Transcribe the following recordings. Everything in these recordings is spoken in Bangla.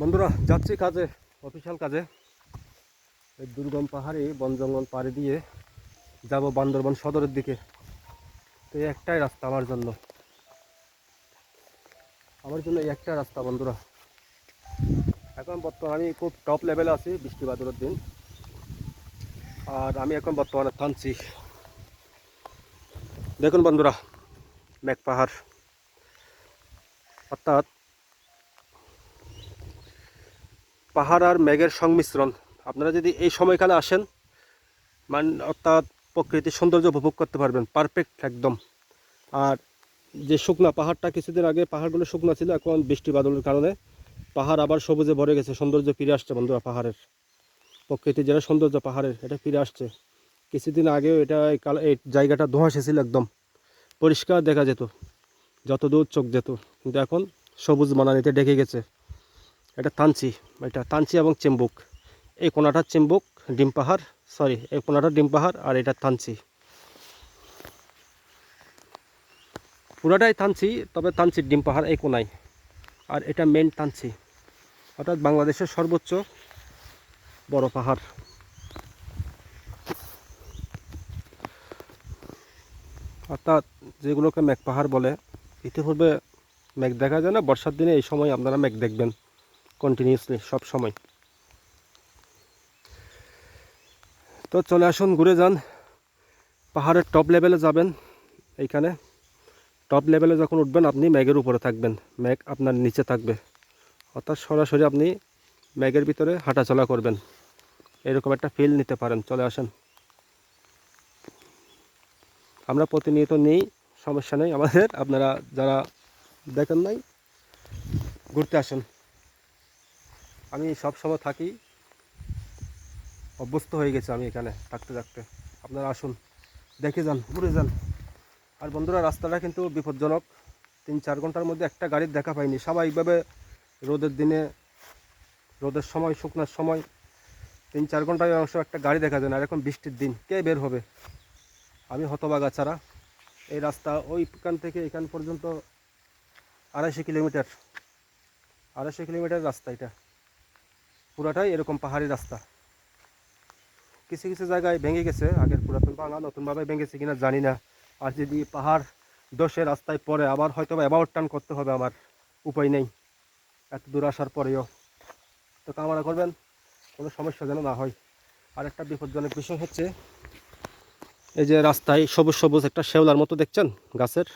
বন্ধুরা যাচ্ছি কাজে অফিসিয়াল কাজে এই দুর্গম পাহাড়ে বন জঙ্গল পাড়ি দিয়ে যাব বান্দরবন সদরের দিকে। তো এই একটাই রাস্তা আমার জন্য। আমার জন্য এই একটা রাস্তা বন্ধুরা। এখন বর্তমানে আমি খুব টপ লেভেলে আছি বৃষ্টি বাদলের দিন। আর আমি এখন বর্তমানে থামছি। দেখুন বন্ধুরা, মেঘ পাহাড়। অর্থাৎ পাহাড় আর মেঘের সংমিশ্রণ। আপনারা যদি এই সময়কালে আসেন, মান, অর্থাৎ প্রকৃতির সৌন্দর্য উপভোগ করতে পারবেন পারফেক্ট একদম। আর যে শুকনা পাহাড়টা কিছুদিন আগে, পাহাড়গুলো শুকনা ছিল, এখন বৃষ্টি বাদলের কারণে পাহাড় আবার সবুজে ভরে গেছে, সৌন্দর্য ফিরে আসছে বন্ধুরা পাহাড়ের। প্রকৃতির যেটা সৌন্দর্য পাহাড়ের, এটা ফিরে আসছে। কিছুদিন আগেও এটা এই কাল- এই জায়গাটা ধোঁয়াশে ছিল একদম। পরিষ্কার দেখা যেত যত দূর চোখ যেত। কিন্তু এখন সবুজ মানানিতে ডেকে গেছে। এটা তানচি এটা তানচি এবং চেম্বুক। এই কোনাটা চেম্বুক, ডিম পাহাড় সরি এই কোনাটা ডিম পাহাড় আর এটা তানচি। পুরাটাই তানচি, তবে তানচির ডিম পাহাড় এই কোনায়। আর এটা মেন তানচি। অর্থাৎ বাংলাদেশের সর্বোচ্চ বড় পাহাড়। অর্থাৎ যেগুলোকে মেঘ পাহাড় বলে, ইতিপূর্বে মেঘ দেখা যায় না? বর্ষার দিনে এই সময় আপনারা মেঘ দেখবেন। কন্টিনিউসলি সব সময়। তো চলে আসুন, ঘুরে যান। পাহাড়ের টপ লেভেলে যাবেন এইখানে। টপ লেভেলে যখন উঠবেন, আপনি মেঘের উপরে থাকবেন। মেঘ আপনার নিচে থাকবে। অর্থাৎ সরাসরি আপনি মেঘের ভিতরে হাঁটাচলা করবেন। এরকম একটা ফিল নিতে পারেন। চলে আসেন। আমরা প্রতিনিয়ত নেই, সমস্যা নেই। আমাদের, আপনারা যারা দেখেন নাই, ঘুরতে আসুন। আমি সব সময় থাকি। অভ্যস্ত হয়ে গেছে আমি এখানে থাকতে থাকতে। আপনারা আসুন, দেখে যান, ঘুরে যান। আর বন্ধুরা, রাস্তাটা কিন্তু বিপজ্জনক। তিন, চার ঘণ্টার মধ্যে একটা গাড়ির দেখা পাইনি। স্বাভাবিকভাবে রোদের দিনে, রোদের সময়, শুকনার সময়, তিন, চার ঘন্টায় অংশ একটা গাড়ি দেখা যায় না। আর এখন বৃষ্টির দিন, কে বের হবে? আমি হতবাগা ছাড়া। এই রাস্তা ওইখান থেকে এখান পর্যন্ত আড়াইশো কিলোমিটার। আড়াইশো কিলোমিটার রাস্তা এটা। পুরাটাই এরকম পাহাড়ি রাস্তা। কিছু কিছু জায়গায় ভেঙে গেছে, আগের পুরাতন ভাঙা নতুনভাবে ভেঙেছে কিনা জানি না। আর যদি পাহাড় দশে রাস্তায় পরে আবার হয়তো অ্যাবাউট টার্ন করতে হবে আমার। উপায় নেই। এত দূর আসার পরেও। তো কামনা করবেন, কোনো সমস্যা যেন না হয়। আর একটা বিপজ্জনক বিষয় হচ্ছে, এই যে রাস্তায় সবুজ সবুজ একটা শেওলার মতো দেখছেন গাছের?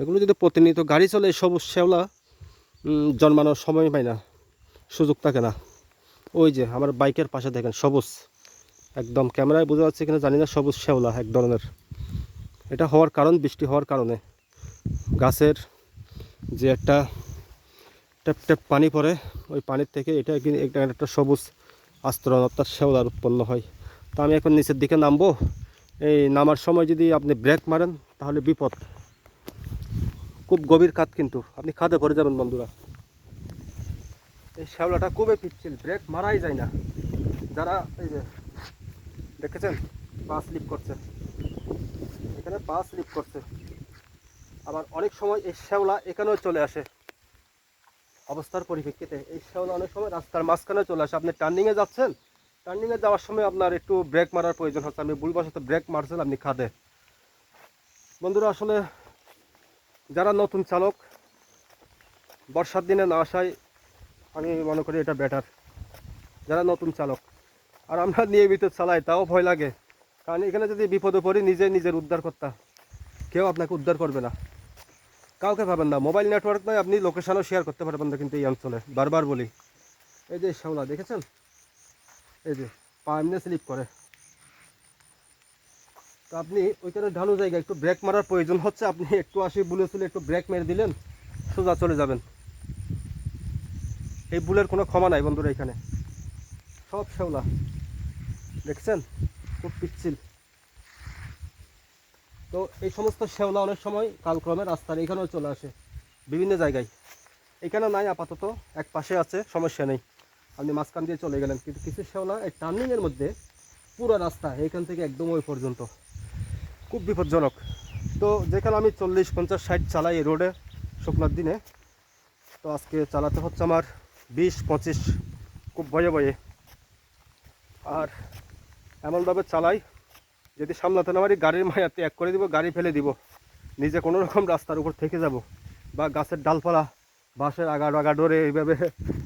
এগুলো যদি প্রতিনিয়ত গাড়ি চলে সবুজ শেওলা জন্মানোর সময় পায় না, সুযোগ থাকে না। ওই যে আমার বাইকের পাশে দেখেন, সবুজ। একদম ক্যামেরায় বোঝা যাচ্ছে কিনা জানি না, সবুজ শেওলা এক ধরনের। এটা হওয়ার কারণ, বৃষ্টি হওয়ার কারণে। গাছের যে একটা ট্যাপ টেপ পানি পড়ে, ওই পানির থেকে এটা একটা একটা সবুজ আস্তরণ অর্থাৎ শেওলার উৎপন্ন হয়। তা আমি এখন নিচের দিকে নামবো। এই নামার সময় যদি আপনি ব্রেক মারেন, তাহলে বিপদ। খুব গভীর খাত কিন্তু। আপনি খাদে ভরে যাবেন বন্ধুরা। এই শ্যাওলাটা খুবই পিচ্ছিল? ব্রেক মারাই যায় না। যারা এই যে দেখেছেন, পা স্লিপ করছে। এখানে পা স্লিপ করছে। আবার অনেক সময় এই শ্যাওলা এখানেও চলে আসে। অবস্থার পরিপ্রেক্ষিতে এই শ্যাওলা অনেক সময় রাস্তার মাঝখানে চলে আসে। আপনি টার্নিংয়ে যাচ্ছেন টার্নিংয়ে যাওয়ার সময় আপনার একটু ব্রেক মারার প্রয়োজন হচ্ছে। আমি ভুলবশত ব্রেক মারছেন আপনি খাদে। বন্ধুরা, আসলে যারা নতুন চালক, বর্ষার দিনে না আসায় আমি মনে করি এটা বেটার যারা নতুন চালক। আর আমরা নিয়মিত চালাই, তাও ভয় লাগে। কারণ এখানে যদি বিপদে পড়ি, নিজে নিজের উদ্ধার করতা। কেউ আপনাকে উদ্ধার করবে না। কাউকে পাবেন না। মোবাইল নেটওয়ার্ক নয়, আপনি লোকেশনও শেয়ার করতে পারবেন না কিন্তু এই অঞ্চলে। বারবার বলি। এই যে শ্যাওলা, দেখেছেন? এই যে, পা এমনি স্লিপ করে। তো আপনি ওইখানে ঢালু জায়গা একটু ব্রেক মারার প্রয়োজন হচ্ছে। আপনি একটু আসি বুলে চলে একটু ব্রেক মেরে দিলেন, সোজা চলে যাবেন। এই বুলের কোনো ক্ষমা নাই বন্ধুরা এখানে। সব শেওলা দেখছেন? খুব পিচ্ছিল। তো এই সমস্ত শেওলা অনেক সময় কালক্রমে রাস্তার এখানেও চলে আসে, বিভিন্ন জায়গায়। এখানে নাই, আপাতত। এক পাশে আছে, সমস্যা নেই। আপনি মাঝখান দিয়ে চলে গেলেন। কিন্তু কিছু শেওলা এই টার্নিংয়ের মধ্যে পুরো রাস্তা এখান থেকে একদম ওই পর্যন্ত। খুব বিপজ্জনক। তো যেখানে আমি চল্লিশ, পঞ্চাশ, ষাট চালাই এই রোডে শুকনার দিনে, তো আজকে চালাতে হচ্ছে আমার বিশ, পঁচিশ, খুব ভয়ে ভয়ে। আর এমনভাবে চালাই, যদি সামলাতে না পারি, গাড়ির মায়া ত্যাগ করে দিব, গাড়ি ফেলে দিব। নিজে কোনো রকম রাস্তার উপর থেকে যাব, বা গাছের ডালপালা, বাঁশের আগা আগা ডোরে এইভাবে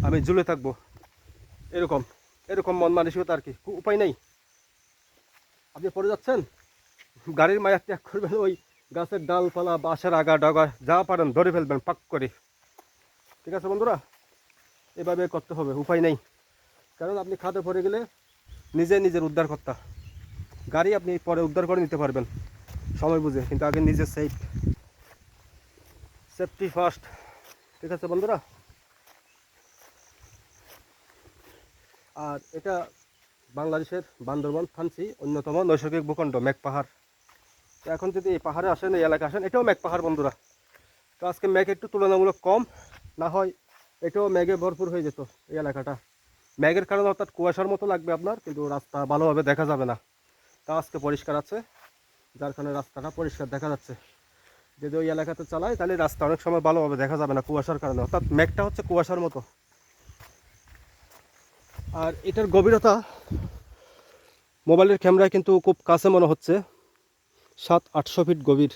আমি ঝুলে থাকব। এরকম এরকম মন মানসিকতা আর কি কো- উপায় নেই। আপনি পড়ে যাচ্ছেন? গাড়ির মায়া ত্যাগ করবেন, ওই গাছের ডালপালা, বাঁশের আগা ডগা, যা পারেন ধরে ফেলবেন, পাক করে। ঠিক আছে বন্ধুরা? এভাবে করতে হবে, উপায় নেই। কারণ আপনি খাদে পড়ে গেলে নিজে নিজের উদ্ধার কর্তা। গাড়ি আপনি পরে উদ্ধার করে নিতে পারবেন, সময় বুঝে, কিন্তু আগে নিজের সেফ সেফটি ফার্স্ট ঠিক আছে বন্ধুরা? আর এটা বাংলাদেশের বান্দরবান, ফান্সি, অন্যতম নৈসর্গিক ভূখণ্ড, মেঘ পাহাড়। তো এখন যদি এই পাহাড়ে আসেন, এই এলাকা আসেন, এটাও মেঘ পাহাড় বন্ধুরা। তো আজকে মেঘ একটু তুলনামূলক কম, না হয় এটাও মেঘে ভরপুর হয়ে যেত এই এলাকাটা। মেঘের কারণে অর্থাৎ কুয়াশার মতো লাগবে আপনার, কিন্তু রাস্তা ভালোভাবে দেখা যাবে না। তা আজকে পরিষ্কার আছে, যার কারণে রাস্তাটা পরিষ্কার দেখা যাচ্ছে। যদি ওই এলাকাতে চালায়, তাহলে রাস্তা অনেক সময় ভালোভাবে দেখা যাবে না কুয়াশার কারণে। অর্থাৎ মেঘটা হচ্ছে কুয়াশার মতো। আর এটার গভীরতা মোবাইলের ক্যামেরায় কিন্তু খুব কাছে মনে হচ্ছে। সাত আটশো ফিট গভীর।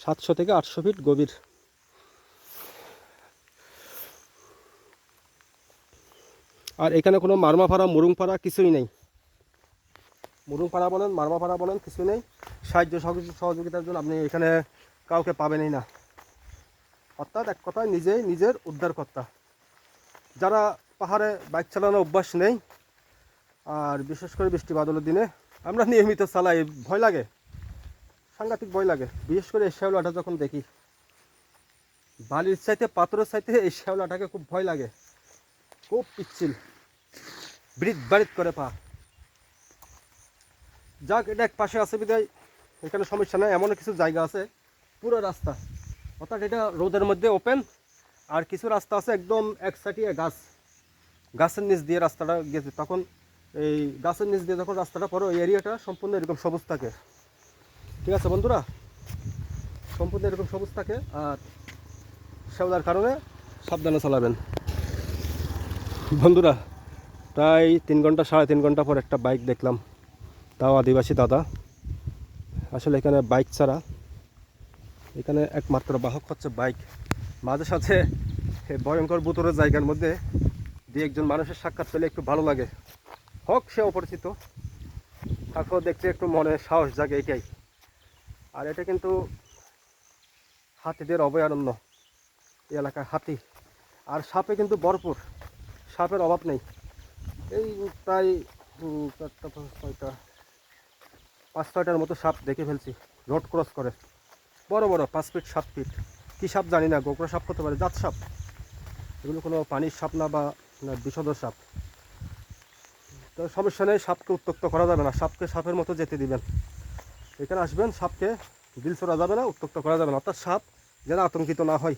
সাতশো থেকে আটশো ফিট গভীর। আর এখানে কোনো মারমাপাড়া মুরুংপাড়া কিছুই নেই। মুরুংপাড়া বলেন মারমাপাড়া বলেন, কিছুই নেই। সাহায্য সহযোগি- সহযোগিতার জন্য আপনি এখানে কাউকে পাবেনই না। অর্থাৎ এক কথায় নিজেই নিজের উদ্ধারকর্তা। যারা পাহাড়ে বাইক চালানোর অভ্যাস নেই, আর বিশেষ করে বৃষ্টি বাদলের দিনে, আমরা নিয়মিত চালাই, ভয় লাগে। সাংঘাতিক ভয় লাগে। বিশেষ করে এই যখন দেখি, বালির চাইতে, পাথরের চাইতে এই শ্যাওলাটাকে খুব ভয় লাগে। খুব পিচ্ছিল। ব্রিদ বাড়িত করে পা। যাক, এটা এক পাশে আছে বিদায় এখানে সমস্যা নেই এমন কিছু জায়গা আছে, পুরো রাস্তা। অর্থাৎ এটা রোদের মধ্যে ওপেন, আর কিছু রাস্তা আছে একদম এক সাইডে গাছ। গাছের নিচ দিয়ে রাস্তাটা গেছে। তখন এই গাছের নিচ দিয়ে যখন রাস্তাটা পড়ো, ওই এরিয়াটা সম্পূর্ণ এরকম সবুজ থাকে। ঠিক আছে বন্ধুরা? সম্পূর্ণ এরকম সবুজ থাকে, আর সেওদার কারণে সাবধানে চালাবেন। বন্ধুরা, প্রায় তিন ঘণ্টা, সাড়ে তিন ঘণ্টা পর একটা বাইক দেখলাম। তাও আদিবাসী দাদা। আসলে এখানে বাইক ছাড়া এখানে একমাত্র বাহক হচ্ছে বাইক মাঝে সাথে ভয়ঙ্কর বুতরের জায়গার মধ্যে দিয়ে একজন মানুষের সাক্ষাৎ পেলে একটু ভালো লাগে। হোক সে অপরিচিত তাকেও দেখতে একটু মনে সাহস জাগে এটাই। আর এটা কিন্তু হাতিদের অভয়ারণ্য। এই এলাকায় হাতি। আর সাপে কিন্তু ভরপুর। সাপের অভাব নেই। এই প্রায় চারটা পাঁচ ছয়টা পাঁচ ছয়টার মতো সাপ দেখে ফেলছি রোড ক্রস করে। বড় বড় পাঁচ ফিট সাত ফিট। কী সাপ জানি না গোকরা সাপ হতে পারে জাত সাপ। এগুলো কোনো পানির সাপ না বা না বিষধর সাপ। তো সমস্যা নেই সাপকে উত্তক্ত করা যাবে না। সাপকে সাপের মতো যেতে দিবেন। এখানে আসবেন সাপকে দিল ছোড়া যাবে না উত্তক্ত করা যাবে না। অর্থাৎ সাপ যেন আতঙ্কিত না হয়।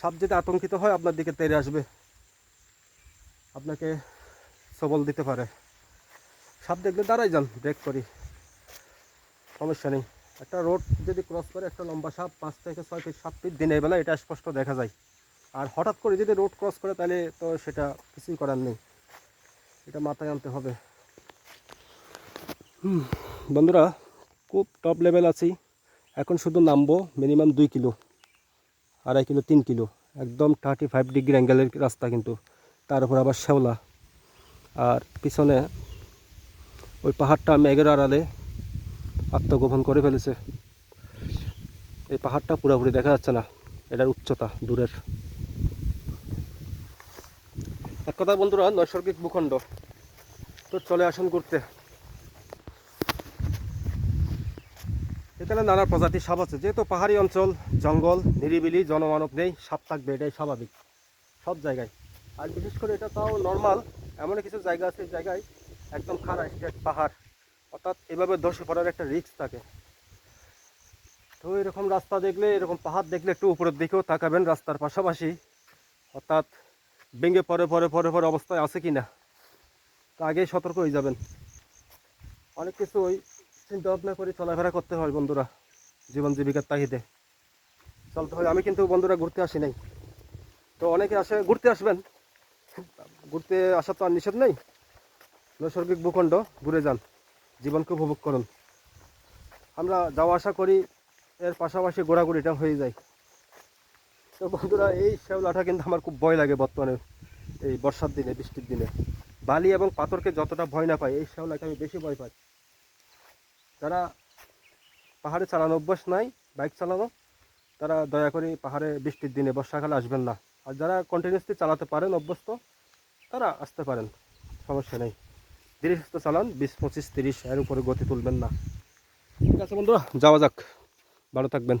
সাপ যদি আতঙ্কিত হয় আপনার দিকে তেড়ে আসবে। আপনাকে সবল দিতে পারে। সাপ দেখলে দাঁড়াই যান, ব্রেক করি। সমস্যা নেই। একটা রোড যদি ক্রস করে, একটা লম্বা সাপ পাঁচ থেকে ছয় ফিট সাত ফিট দিনের বেলা এটা স্পষ্ট দেখা যায়। আর হঠাৎ করে যদি রোড ক্রস করে, তাহলে তো সেটা কিছুই করার নেই। এটা মাথায় আনতে হবে। বন্ধুরা, খুব টপ লেভেল আছি। এখন শুধু নামবো মিনিমাম দুই কিলো, আড়াই কিলো, তিন কিলো। একদম থার্টি ফাইভ ডিগ্রি অ্যাঙ্গেলের রাস্তা কিন্তু। তার উপর আবার শ্যাওলা। আর পিছনে ওই পাহাড়টা মেঘের আড়ালে আত্মগোপন করে ফেলেছে। এই পাহাড়টা পুরোপুরি দেখা যাচ্ছে না, এটার উচ্চতা, দূরের। এক কথা বন্ধুরা, নৈসর্গিক ভূখণ্ড। তো চলে আসুন ঘুরতে। এখানে নানা প্রজাতির সাপ আছে। যেহেতু পাহাড়ি অঞ্চল, জঙ্গল, নিরিবিলি, জনমানব নেই, সাপ থাকবে, এটাই স্বাভাবিক। সব জায়গায়। আর বিশেষ করে এটা তাও নর্মাল এমন কিছু জায়গা আছে জায়গায় একদম খারাপ স্টেট পাহাড়। অর্থাৎ এভাবে ধসে পড়ার একটা রিস্ক থাকে। তো এরকম রাস্তা দেখলে, এরকম পাহাড় দেখলে একটু উপরের দিকেও তাকাবেন রাস্তার পাশাপাশি। অর্থাৎ ভেঙে পরে পরে পরে পরে অবস্থায় আছে কি না তা আগেই সতর্ক হয়ে যাবেন। অনেক কিছু ওই চিন্তা ভাবনা করে চলাফেরা করতে হয় বন্ধুরা, জীবন জীবিকার তাহিদে চলতে হয় আমি কিন্তু বন্ধুরা ঘুরতে আসি নাই। তো অনেকে আসে, ঘুরতে আসবেন। ঘুরতে আসা তো আর নিষেধ নেই। নৈসর্গিক ভূখণ্ড, ঘুরে যান, জীবনকে উপভোগ করুন। আমরা যাওয়া আসা করি, এর পাশাপাশি ঘোরাঘুরিটা হয়ে যায়। তো বন্ধুরা, এই শ্যাওলাটা কিন্তু আমার খুব ভয় লাগে বর্তমানে, এই বর্ষার দিনে, বৃষ্টির দিনে। বালি এবং পাথরকে যতটা ভয় না পাই এই শ্যাওলাকে আমি বেশি ভয় পাই। যারা পাহাড়ে চালানো অভ্যাস নাই, বাইক চালানো, তারা দয়া করে পাহাড়ে বৃষ্টির দিনে, বর্ষাকালে আসবেন না। আর যারা কন্টিনিউসলি চালাতে পারেন, অভ্যস্ত তারা আসতে পারেন, সমস্যা নেই। ধীরে সুস্থ চালান, বিশ, পঁচিশ, তিরিশ, এর উপরে গতি তুলবেন না। ঠিক আছে বন্ধুরা, যাওয়া যাক। ভালো থাকবেন।